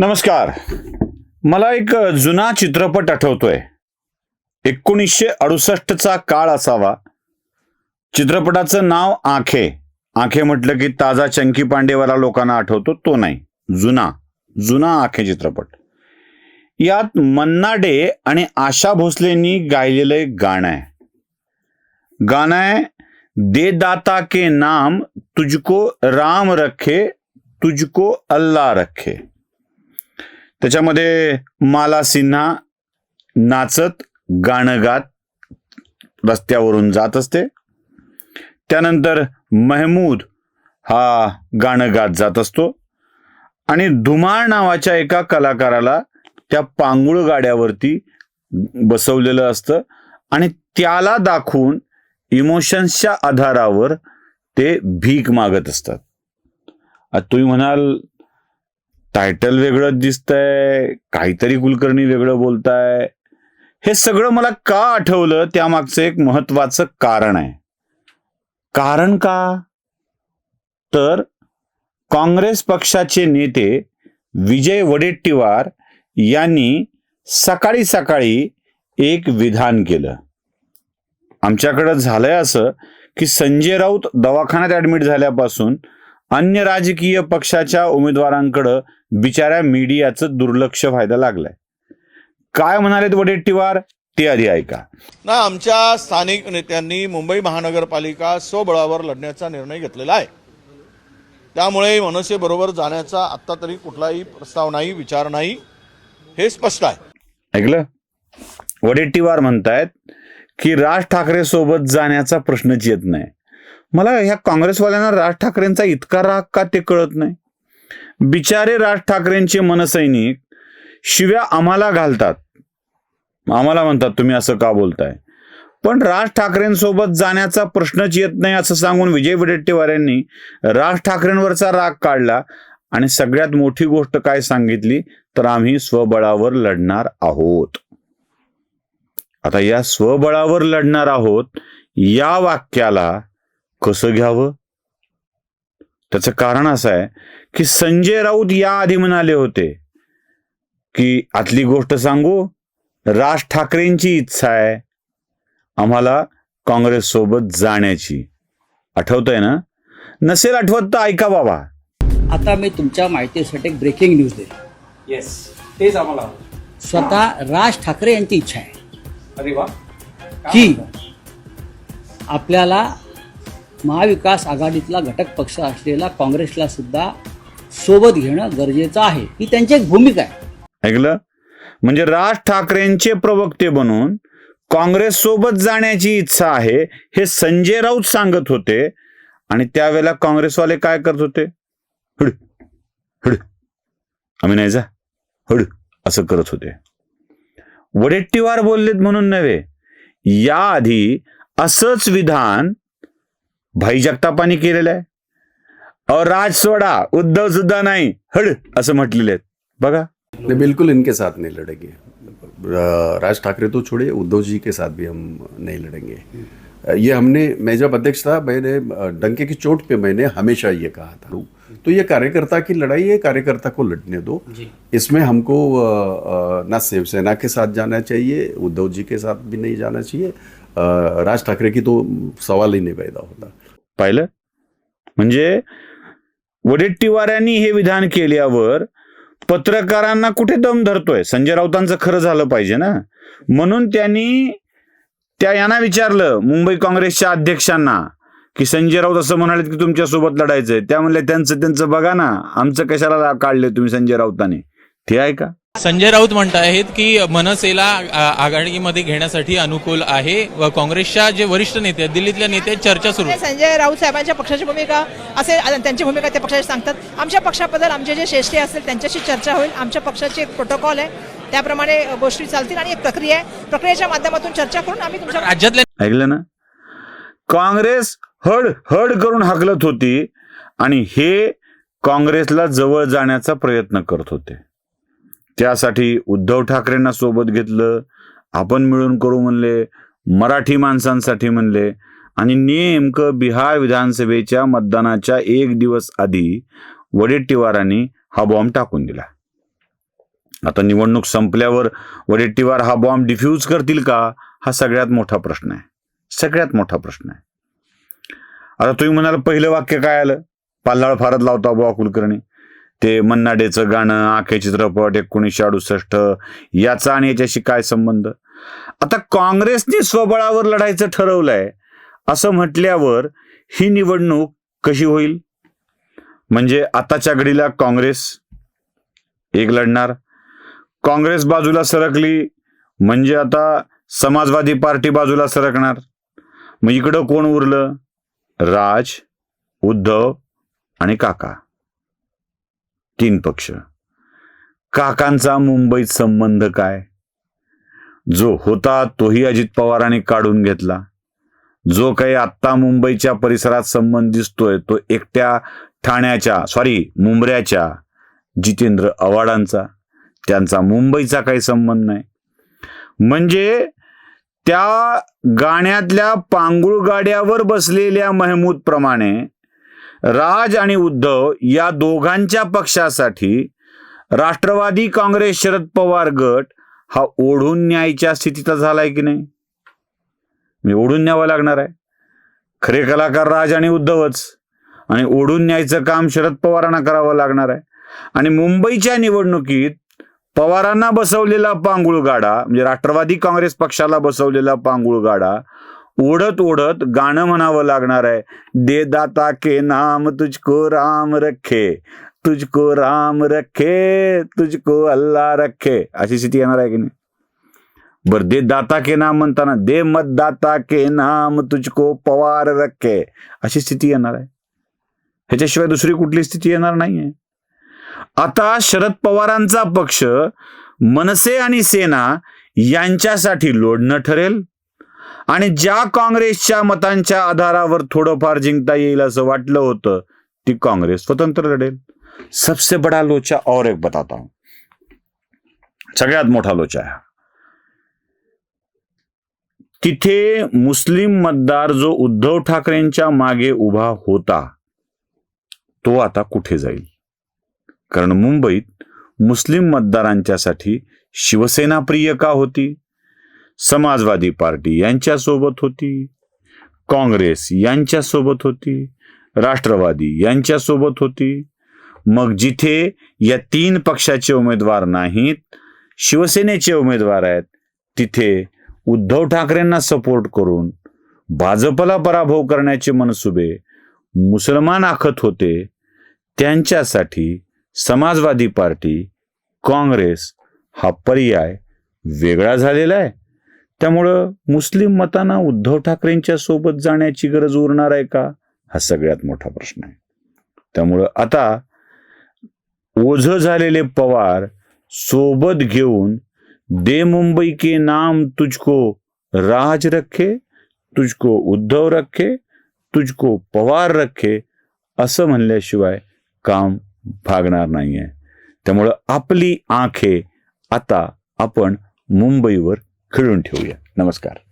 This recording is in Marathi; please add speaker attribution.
Speaker 1: नमस्कार. मला एक जुना चित्रपट आठवतोय. एकोणीसशे अडुसष्टचा काळ असावा. चित्रपटाचं नाव आखे. आखे म्हटलं की ताजा चंकी पांडेवाला लोकांना आठवतो तो नाही. जुना. जुना आखे चित्रपट. यात मन्ना डे आणि आशा भोसलेंनी गायलेलं एक गाणं आहे. गाणं आहे दे दाता के नाम तुझको राम रखे तुझको अल्ला रखे. त्याच्यामध्ये माला सिन्हा नाचत गाणं गात रस्त्यावरून जात असते. त्यानंतर महमूद हा गाणं गात जात असतो. आणि धुमाळ नावाच्या एका कलाकाराला त्या पांगुळ गाड्यावरती बसवलेलं असतं. आणि त्याला दाखवून इमोशन्सच्या आधारावर ते भीक मागत असतात. तुम्ही म्हणाल टायटल वेगळं दिसतंय काहीतरी कुलकर्णी वेगळं बोलताय. हे सगळं मला का आठवलं? त्यामागचं एक महत्वाचं कारण आहे. कारण का? तर काँग्रेस पक्षाचे नेते विजय वडेट्टीवार यांनी सकाळी सकाळी एक विधान केलं. आमच्याकडं झालंय असं की संजय राऊत दवाखान्यात ऍडमिट झाल्यापासून अन्य राजकीय पक्षाच्या उमेदवारांकडं बिचाऱ्या मीडियाचं दुर्लक्ष व्हायला लागलंय. काय म्हणालेत वडेट्टीवार ते आधी ऐका.
Speaker 2: ना आमच्या स्थानिक नेत्यांनी मुंबई महानगरपालिका स्वबळावर लढण्याचा निर्णय घेतलेला आहे. त्यामुळे मनसेबरोबर जाण्याचा आत्ता तरी कुठलाही प्रस्ताव नाही विचार नाही हे स्पष्ट आहे.
Speaker 1: ऐकलं? वडेट्टीवार म्हणतायत की राज ठाकरे सोबत जाण्याचा प्रश्नच येत नाही. मला ह्या काँग्रेसवाल्यांना राज ठाकरेंचा इतका राग का ते कळत नाही? बिचारे राज ठाकरेंचे मनसैनिक शिव्या आम्हाला घालतात. आम्हाला म्हणतात तुम्ही असं का बोलताय? पण राज ठाकरेंसोबत जाण्याचा प्रश्नच येत नाही असं सांगून विजय वडेट्टीवार यांनी राज ठाकरेंवरचा राग काढला आणि सगळ्यात मोठी गोष्ट काय सांगितली? तर आम्ही स्वबळावर लढणार आहोत. आता या स्वबळावर लढणार आहोत या वाक्याला कसं घ्यावं? त्याचं कारण असं आहे की संजय राऊत या आधी म्हणाले होते की आतली गोष्ट सांगू राज ठाकरेंची इच्छा आहे आम्हाला काँग्रेस सोबत जाण्याची. आठवतंय ना? नसेल आठवत तर ऐका बाबा.
Speaker 3: आता मी तुमच्या माहितीसाठी एक ब्रेकिंग न्यूज देईल
Speaker 4: येस तेच आम्हाला.
Speaker 3: स्वतः राज ठाकरे यांची इच्छा आहे
Speaker 4: अरे वा.
Speaker 3: की आपल्याला महाविकास आघाडीतला घटक पक्ष असलेला काँग्रेसला सुद्धा सोबत घेणं गरजेचं आहे. ही त्यांची एक भूमिका आहे.
Speaker 1: ऐकलं? म्हणजे राज ठाकरेंचे प्रवक्ते बनून काँग्रेस सोबत जाण्याची इच्छा आहे हे संजय राऊत सांगत होते आणि त्यावेळेला काँग्रेसवाले काय करत होते? हड हड आम्ही नाही जा हड असं करत होते. वडेट्टीवार बोललेत म्हणून नव्हे याआधी असंच विधान भाई जगतापांनी केलेलं आहे. और राज सोडा, उद्धव सुद्धा नाही. हड, असं म्हटलेले बघा.
Speaker 5: बिल्कुल इनके साथ नहीं लड़ेंगे. राज ठाकरे तो छोड़े उद्धव जी के साथ भी हम नहीं लड़ेंगे. ये हमने, मैं जब अध्यक्ष था, मैंने डंके की चोट पे मैंने हमेशा ये कहा था. तो ये कार्यकर्ता की लड़ाई है कार्यकर्ता को लड़ने दो। इसमें हमको ना शिवसेना के साथ जाना चाहिए उद्धव जी के साथ भी नहीं जाना चाहिए। राज ठाकरे की तो सवाल ही नहीं पैदा होता।
Speaker 1: पाहिलं? म्हणजे वडेट्टीवारांनी हे विधान केल्यावर पत्रकारांना कुठे दम धरतोय? संजय राऊतांचं खरं झालं पाहिजे ना? म्हणून त्यांनी त्या यांना विचारलं मुंबई काँग्रेसच्या अध्यक्षांना की संजय राऊत असं म्हणाले की तुमच्यासोबत लढायचंय. त्या म्हणले त्यांचं त्यांचं बघा ना आमचं कशाला काढले तुम्ही संजय राऊतांनी ते ऐका
Speaker 6: संजय राऊत म्हणत आहेत की मनसेला आघाडीमध्ये घेण्यासाठी अनुकूल आहे व काँग्रेसच्या जे वरिष्ठ नेते आहेत दिल्लीतल्या नेते चर्चा सुरू आहे.
Speaker 7: संजय राऊत साहेबांच्या पक्षाची भूमिका असेल आणि त्यांची भूमिका त्या पक्षाची सांगतात. आमच्या पक्षाबद्दल आमचे जे श्रेष्ठी असतील त्यांच्याशी चर्चा होईल. आमच्या पक्षाची एक प्रोटोकॉल आहे. त्याप्रमाणे गोष्टी चालतील आणि एक प्रक्रिया आहे. प्रक्रियेच्या माध्यमातून चर्चा करून आम्ही तुमच्या
Speaker 6: राज्यातल्या
Speaker 1: ऐकलं ना? काँग्रेस हड हड करून हाकलत होती आणि हे काँग्रेसला जवळ जाण्याचा प्रयत्न करत होते. त्यासाठी उद्धव ठाकरेंना सोबत घेतलं आपण मिळून करू म्हणले मराठी माणसांसाठी म्हणले आणि नेमकं बिहार विधानसभेच्या मतदानाच्या एक दिवस आधी वडेट्टीवारांनी हा बॉम्ब टाकून दिला. आता निवडणूक संपल्यावर वडेट्टीवार हा बॉम्ब डिफ्यूज करतील का? हा सगळ्यात मोठा प्रश्न आहे. सगळ्यात मोठा प्रश्न आहे. आता तुम्ही म्हणाल पहिलं वाक्य काय आलं? पाल्लाळ फारच लावता बुवा कुलकर्णी. ते मन्नाडेचं गाणं आखे चित्रपट एकोणीसशे अडुसष्ट याचा आणि याच्याशी काय संबंध? आता काँग्रेसने स्वबळावर लढायचं ठरवलंय असं म्हटल्यावर ही निवडणूक कशी होईल? म्हणजे आताच्या घडीला काँग्रेस एक लढणार काँग्रेस बाजूला सरकली म्हणजे आता समाजवादी पार्टी बाजूला सरकणार. मग इकडं कोण उरलं? राज उद्धव आणि काका. तीन पक्ष. काकांचा मुंबईत संबंध काय? जो होता तोही अजित पवारांनी काढून घेतला. जो काही आत्ता मुंबईच्या परिसरात संबंध दिसतोय तो एकट्या ठाण्याच्या सॉरी मुंबऱ्याच्या जितेंद्र आव्हाडांचा. त्यांचा मुंबईचा काही संबंध नाही. म्हणजे त्या गाण्यातल्या पांगुळ गाड्यावर बसलेल्या महमूद प्रमाणे राज आणि उद्धव या दोघांच्या पक्षासाठी राष्ट्रवादी काँग्रेस शरद पवार गट हा ओढून न्यायच्या स्थितीचा झालाय की नाही? मी ओढून न्यावं लागणार आहे. खरे कलाकार राज आणि उद्धवच आणि ओढून न्यायचं काम शरद पवारांना करावं लागणार आहे. आणि मुंबईच्या निवडणुकीत पवारांना बसवलेला पांगुळ गाडा म्हणजे राष्ट्रवादी काँग्रेस पक्षाला बसवलेला पांगुळ गाडा ओढत ओढत गाणं म्हणावं लागणार आहे. दे दाता के नाम तुझको राम रखे तुझको राम रखे तुझको अल्ला रखे. अशी स्थिती येणार आहे की नाही? बर दे दाता के नाम म्हणताना दे मतदाता के नाम तुझको पवार रखे. अशी स्थिती येणार आहे. ह्याच्याशिवाय दुसरी कुठली स्थिती येणार नाहीये. आता शरद पवारांचा पक्ष मनसे आणि सेना यांच्यासाठी लोढणं ठरेल. आणि ज्या काँग्रेसच्या मतांच्या आधारावर थोडंफार जिंकता येईल असं वाटलं होतं ती काँग्रेस स्वतंत्र लढेल. सबसे बडा लोचा और एक बताता हूं. सगळ्यात मोठा लोचा आहे हा. तिथे मुस्लिम मतदार जो उद्धव ठाकरेंच्या मागे उभा होता तो आता कुठे जाईल? कारण मुंबईत मुस्लिम मतदारांच्यासाठी शिवसेना प्रिय का होती? समाजवादी पार्टी यांच्यासोबत होती? काँग्रेस यांच्यासोबत होती? राष्ट्रवादी यांच्यासोबत होती? मग जिथे या तीन पक्षाचे उमेदवार नाहीत शिवसेनेचे उमेदवार आहेत तिथे उद्धव ठाकरेंना सपोर्ट करून भाजपला पराभव करण्याचे मनसुबे मुसलमान आखत होते त्यांच्यासाठी समाजवादी पार्टी काँग्रेस हा पर्याय वेगळा झालेला आहे. त्यामुळं मुस्लिम मतांना उद्धव ठाकरेंच्या सोबत जाण्याची गरज उरणार आहे का? हा सगळ्यात मोठा प्रश्न आहे. त्यामुळं आता ओझ झालेले पवार सोबत घेऊन दे मुंबई के नाम तुझको राज रखे तुझको उद्धव रखे तुझको पवार रखे असं म्हणल्याशिवाय काम भागणार नाहीये. त्यामुळं आपली आंखे आता आपण मुंबईवर खिळून ठेवूया. नमस्कार.